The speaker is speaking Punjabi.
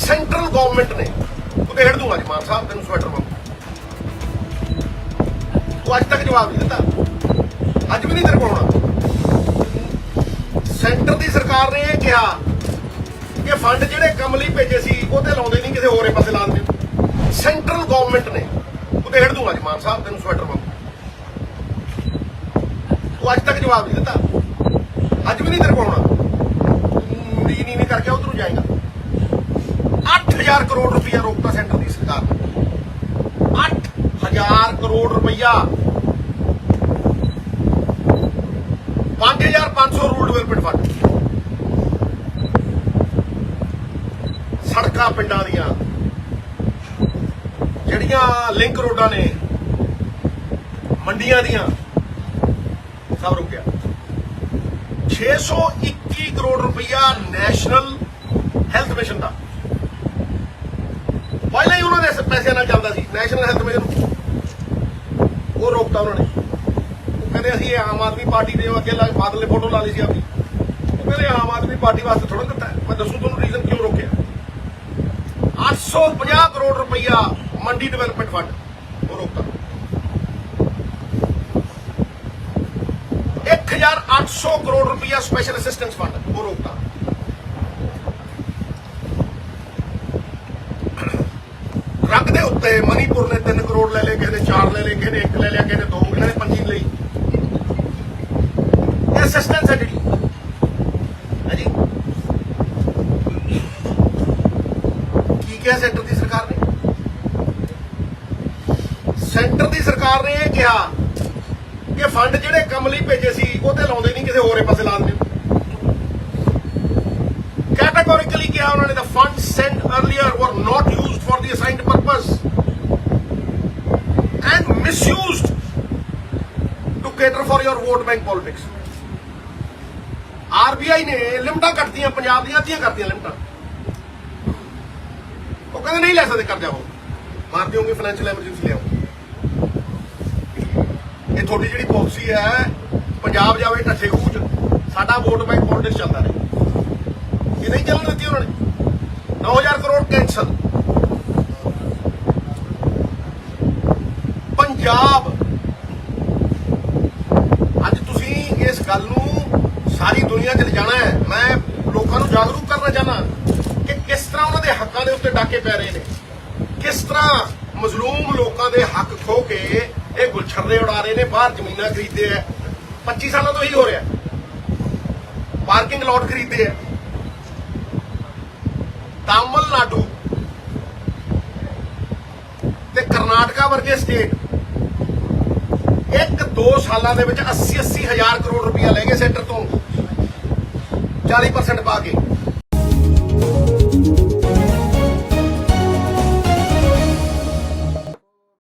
ਸੈਂਟਰਲ ਗਵਰਨਮੈਂਟ ਨੇ। ਉਹ ਦੇੜ ਦੂੰਗਾ ਜੀ ਮਾਨ ਸਾਹਿਬ ਤੈਨੂੰ ਸਵੈਟਰ ਮੰਗ ਤੂੰ ਅੱਜ ਤੱਕ ਜਵਾਬ ਨਹੀਂ ਦਿੱਤਾ। ਅੱਜ ਵੀ ਨਹੀਂ ਤੇਰੇ ਕੋਲ ਆਉਣਾ। ਸੈਂਟਰ ਦੀ ਸਰਕਾਰ ਨੇ ਇਹ ਕਿਹਾ ਕਿ ਫੰਡ ਜਿਹੜੇ ਕੰਮ ਲਈ ਭੇਜੇ ਸੀ, ਉਹ ਤੇ ਲਾਉਂਦੇ ਨਹੀਂ, ਕਿਸੇ ਹੋਰੇ ਪਾਸੇ ਲਾ ਦਿੰਦੇ। ਸੈਂਟਰਲ ਗਵਰਨਮੈਂਟ ਨੇ। ਉਹ ਦੇੜ ਦੂੰਗਾ ਜੀ ਮਾਨ ਸਾਹਿਬ ਤੈਨੂੰ ਸਵੈਟਰ ਮੰਗ ਤੂੰ ਅੱਜ ਤੱਕ ਜਵਾਬ ਨਹੀਂ ਦਿੱਤਾ। ਅੱਜ ਵੀ ਨਹੀਂ ਤੇਰੇ ਕੋਲ ਆਉਣਾ। ਨੀ ਨੀ ਕਰਕੇ 8000 ਕਰੋੜ ਰੁਪਇਆ ਰੋਕਤਾ ਸੈਂਟਰ ਦੀ ਸਰਕਾਰ ਨੇ। 8000 ਕਰੋੜ ਰੁਪਇਆ 5500 ਰੂਲ ਡਿਵੈਲਪਮੈਂਟ ਫੰਡ। ਸੜਕਾਂ ਪਿੰਡਾਂ ਦੀਆਂ। ਜਿਹੜੀਆਂ ਲਿੰਕ ਰੋਡਾਂ ਨੇ, ਮੰਡੀਆਂ ਦੀਆਂ, ਸਭ ਰੁਕਿਆ। 621 ਕਰੋੜ ਰੁਪਇਆ ਨੈਸ਼ਨਲ ਹੈਲਥ ਮਿਸ਼ਨ ਦਾ। ਪੈਸਿਆਂ ਨਾਲ ਚੱਲਦਾ ਸੀ ਨੈਸ਼ਨਲ ਹੈਲਥ ਮਿਸ਼ਨ ਉਹ ਰੋਕਤਾ ਉਹਨਾਂ ਨੇ। ਉਹ ਕਹਿੰਦੇ ਅਸੀਂ ਆਮ ਆਦਮੀ ਪਾਰਟੀ ਦੇ ਅੱਗੇ ਲਾ ਬਾਦਲ ਨੇ ਫੋਟੋ ਲਾ ਲਈ ਸੀ ਆਪਣੀ ਉਹ ਕਹਿੰਦੇ ਆਮ ਆਦਮੀ ਪਾਰਟੀ ਵਾਸਤੇ ਥੋੜਾ ਦਿੱਤਾ ਮੈਂ ਦੱਸੂ ਤੁਹਾਨੂੰ ਰੀਜ਼ਨ ਕਿਉਂ ਰੋਕਿਆ। 850 ਕਰੋੜ ਰੁਪਈਆ ਮੰਡੀ ਡਿਵੈਲਪਮੈਂਟ ਫੰਡ ਉਹ ਰੋਕਤਾ। 1800 ਕਰੋੜ ਰੁਪਇਆ ਸਪੈਸ਼ਲ ਅਸਿਸਟੈਂਸ ਫੰਡ ਉਹ ਰੋਕਤਾ। ਰੱਗ ਮਨੀਪੁਰ ਨੇ 3 ਕਰੋੜ ਲੈ ਲਏ, ਕਿਸੇ ਨੇ 4 ਲੈ ਲਏ, ਕਿਸੇ ਨੇ 1 ਲੈ ਲਿਆ, ਕਿਸੇ ਨੇ 2 ਕਿਸੇ ਨੇ 5 ਲਈ। ਇਹ ਅਸਿਸਟੈਂਸ ਹੈ ਜਿਹੜੀ ਹੈ ਕੀ ਕਿਹਾ ਸੈਂਟਰ ਦੀ ਸਰਕਾਰ ਨੇ? ਸੈਂਟਰ ਦੀ ਸਰਕਾਰ ਨੇ ਇਹ ਕਿਹਾ ਕਿ ਫੰਡ ਜਿਹੜੇ ਕੰਮ ਲਈ ਭੇਜੇ ਸੀ, ਉਹ ਤੇ ਲਾਉਂਦੇ ਨਹੀਂ, ਕਿਸੇ ਹੋਰੇ ਪਾਸੇ ਲਾ ਦਿੰਦੇ ਕੈਟਾਗੋਰਿਕਲੀ ਕਿਹਾ ਉਹਨਾਂ ਨੇ the funds sent earlier were not for the assigned purpose and misused to cater for your vote bank politics. RBI ਨੇ ਲਿਮਟਾਂ ਕੱਟਦੀਆਂ ਪੰਜਾਬ ਦੀਆਂ ਅੱਧੀਆਂ ਕਰਦੀਆਂ ਲਿਮਟਾਂ। ਉਹ ਕਹਿੰਦੇ ਨਹੀਂ ਲੈ ਸਕਦੇ ਕਰਜ਼ਾ ਉਹ। ਮਾਰ ਦਿਓਗੇ ਫਾਈਨੈਂਸ਼ੀਅਲ ਐਮਰਜੈਂਸੀ ਲਿਆਓ ਇਹ ਤੁਹਾਡੀ ਜਿਹੜੀ ਪਾਲਿਸੀ ਹੈ, ਪੰਜਾਬ ਜਾਵੇ, ਢੱਠੇ ਖੂਚ ਸਾਡਾ ਵੋਟ ਬੈਂਕ ਪੋਲਿਟਿਕਸ ਚੱਲਦਾ ਰਹੇ। ਇਹ ਨਹੀਂ ਚੱਲਣ ਦਿੱਤੀ ਉਹਨਾਂ ਨੇ। 9000 ਕਰੋੜ ਕੈਂਸਲ ਪੰਜਾਬ। ਅੱਜ ਤੁਸੀਂ ਇਸ ਗੱਲ ਨੂੰ ਸਾਰੀ ਦੁਨੀਆ 'ਚ ਲਿਜਾਣਾ ਹੈ। ਮੈਂ ਲੋਕਾਂ ਨੂੰ ਜਾਗਰੂਕ ਕਰਨਾ ਚਾਹਨਾ ਕਿ ਕਿਸ ਤਰ੍ਹਾਂ ਉਹਨਾਂ ਦੇ ਹੱਕਾਂ ਦੇ ਉੱਤੇ ਡਾਕੇ ਪੈ ਰਹੇ ਨੇ। ਕਿਸ ਤਰ੍ਹਾਂ ਮਜ਼ਲੂਮ ਲੋਕਾਂ ਦੇ ਹੱਕ ਖੋ ਕੇ ਇਹ ਗੁਲਛਰਰੇ ਉਡਾ ਰਹੇ ਨੇ, ਬਾਹਰ ਜ਼ਮੀਨਾਂ ਖਰੀਦਦੇ ਆ। 25 ਸਾਲਾਂ ਤੋਂ ਇਹੀ ਹੋ ਰਿਹਾ। ਪਾਰਕਿੰਗ ਲਾਟ ਖਰੀਦਦੇ ਆ। ਤਾਮਿਲਨਾਡੂ ਤੇ ਕਰਨਾਟਕਾ ਵਰਗੇ ਸਟੇਟ ਸਾਲਾਂ ਦੇ ਵਿੱਚ 80 80 ਹਜ਼ਾਰ ਕਰੋੜ ਰੁਪਇਆ ਲੈ ਗਏ ਸੈਂਟਰ ਤੋਂ। 40% ਪਾ ਕੇ।